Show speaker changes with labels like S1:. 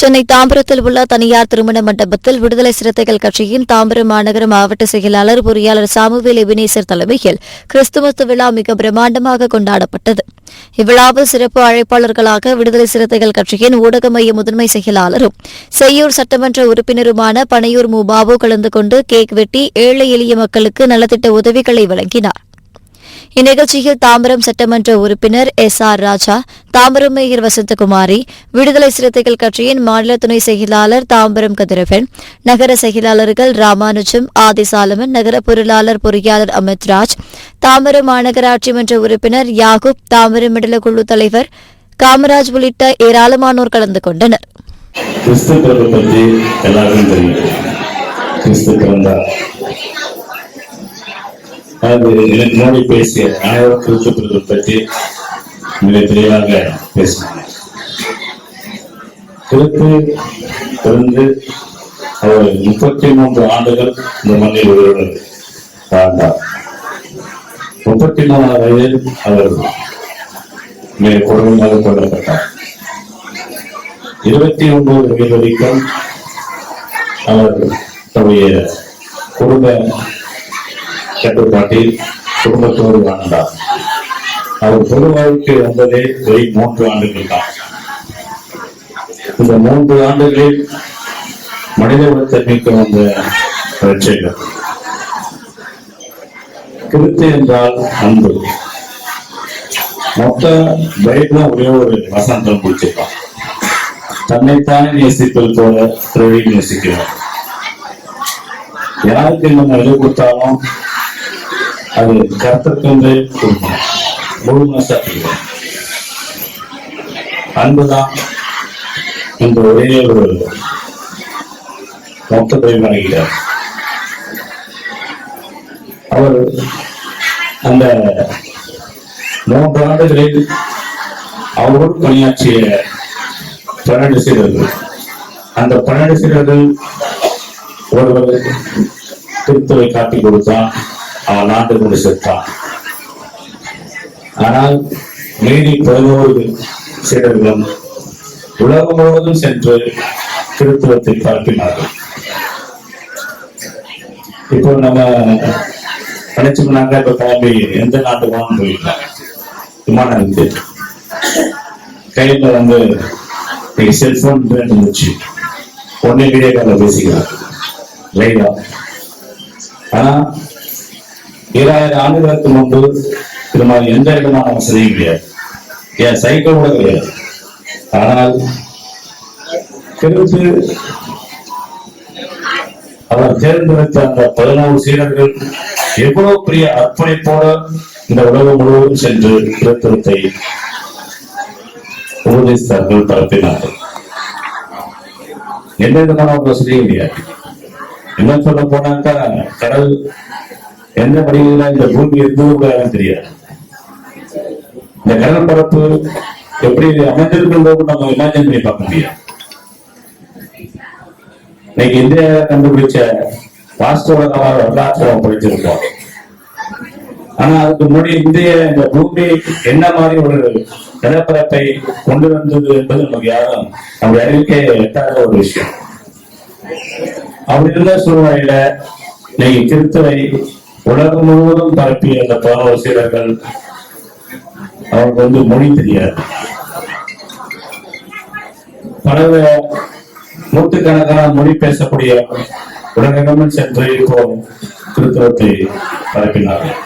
S1: சென்னை தாம்பரத்தில் உள்ள தனியார் திருமண மண்டபத்தில் விடுதலை சிறுத்தைகள் கட்சியின் தாம்பரம் மாநகர மாவட்ட செயலாளர் பொறியாளர் சாமுவேல் எபினேசர் தலைமையில் கிறிஸ்துமஸ் விழா மிக பிரம்மாண்டமாக கொண்டாடப்பட்டது. இவ்விழாவில் சிறப்பு அழைப்பாளர்களாக விடுதலை சிறுத்தைகள் கட்சியின் ஊடக மைய முதன்மை செயலாளரும் செய்யூர் சட்டமன்ற உறுப்பினருமான பனையூர் மு பாபு கலந்து கொண்டு கேக் வெட்டி ஏழை எளிய மக்களுக்கு நலத்திட்ட உதவிகளை வழங்கினார். இந்நிகழ்ச்சியில் தாம்பரம் சட்டமன்ற உறுப்பினர் S R Raja Tambaram mayor Vasanthakumari Viduthalai Chiruthaigal கட்சியின் மாநில துணை செயலாளர் தாம்பரம் கதிரவன் நகர செயலாளர்கள் ராமானுஜம் ஆதிசாலமன் நகர பொருளாளர் பொறியாளர் அமித்ராஜ் தாம்பரம் மாநகராட்சி மன்ற உறுப்பினர் யாகூப் தாம்பரம் மண்டல குழு தலைவர் காமராஜ் உள்ளிட்ட ஏராளமானோர் கலந்து கொண்டனர்.
S2: கிறிஸ்து பிறப்பு பற்றி எல்லாருக்கும் தெரியும். கிறிஸ்து பிறந்தார். அதாவது எனக்கு முன்னாடி பேசிய அனைவரும் கிறிஸ்து பற்றி மிக தெளிவாக பேசினாங்க கிறிஸ்து பிறந்து அவர் முப்பத்தி மூன்று ஆண்டுகள் இந்த மண்ணில் உயிரோடு வாழ்ந்தார். முப்பத்தி மூணாவது வயதில் அவர் மிக கொடுமையாக கொல்லப்பட்டார். இருபத்தி ஒன்பது வயது வரைக்கும் அவர் தன்னுடைய குடும்ப கட்டுப்பாட்டில் குடும்பத்தோடு வாழ்ந்தார். அவர் பொது வாழ்க்கை வந்ததே வெறும் மூன்று ஆண்டுகள் தான். இந்த மூன்று ஆண்டுகளில் மனித குலத்தன்மைக்கு வந்த பிரச்சனைகள். கிருத்து என்றால் அன்பு. மொத்த பைபிள் ஒரே ஒரு வசந்தம் குடிச்சிருப்பான். தன்னைத்தானே நேசிப்பது போல பிறவி நேசிக்கிறார். யாருக்கு நம்ம விலை கொடுத்தாலும் அது கருத்துக்கு வந்து கொடுக்கணும் முழு மனசா கொடுக்கணும். அன்புதான் இந்த ஒரே ஒரு மொத்தத்தை வணங்குகிறார் அவர் அந்த மூன்று ஆண்டுகளில் அவரோடு பணியாற்றிய பன்னெண்டு சீரர்கள் அந்த பன்னெண்டு சீரர்கள் ஒருவர் திருத்துவை காட்டி கொடுத்தான். அவன் நாட்டு கொண்டு செத்தான். ஆனால் மீதி பதினோரு சீடர்களும் உலகம் முழுவதும் சென்று கிருத்துவத்தை பரப்பினார்கள் இப்போ நம்ம நினைச்சோம்னாக்க இப்ப கிளம்பி எந்த நாட்டுக்கு வேணாலும் போயிடலாம் விமானம் இருக்கு. கையில வந்து செல்போன் இருந்துச்சு ஒன்னே வீடியோ காலில் பேசிக்கலாம் லைவா ஆனா ஏழாயிரம் ஆண்டுகளுக்கு முன்பு இது மாதிரி எந்த விதமான வசதியும் கிடையாது. ஏன்? சைக்கிள் கூட கிடையாது. ஆனால் கிறிஸ்து அவர் தேர்ந்தெடுத்த அந்த பதினோரு சீடர்கள் எவ்வளவு பெரிய அர்ப்பணிப்போட இந்த உலகம் முழுவதும் சென்று கிறிஸ்தவத்தை உபதேசித்தார்கள் பரப்பினார்கள். எந்த விதமான ஒரு வசதியும் இல்லையா என்ன சொல்ல போனாக்கா கடல் என்ன வடிவில இந்த பூமி இருந்தது தெரியாது. இந்த கடல் பரப்பு எப்படி அமைந்திருக்கின்றது நம்ம இமேஜின் பண்ணி பார்க்க முடியாது. இன்னைக்கு இந்தியா கண்டுபிடிச்ச வாஸ்தவ வரலாற்றை நம்ம படிச்சிருக்கோம் ஆனா அதுக்கு முன்னாடி இந்திய இந்த பூமி என்ன மாதிரி ஒரு நிலப்பரப்பை கொண்டு வந்தது என்பது நமக்கு யாரும் நம்ம அறிவிக்க எட்டாத ஒரு விஷயம். அப்படி இருந்த சூழ்நிலையில இன்னைக்கு கிறிஸ்துவை உலகம் முழுவதும் பரப்பிய அந்த பதினோரு சீரர்கள் அவருக்கு வந்து மொழி தெரியாது. பல நூற்றுக்கணக்கான மொழி பேசக்கூடிய உலகெங்கும் சென்று இப்போ கிறிஸ்தவத்தை பரப்பினார்கள்.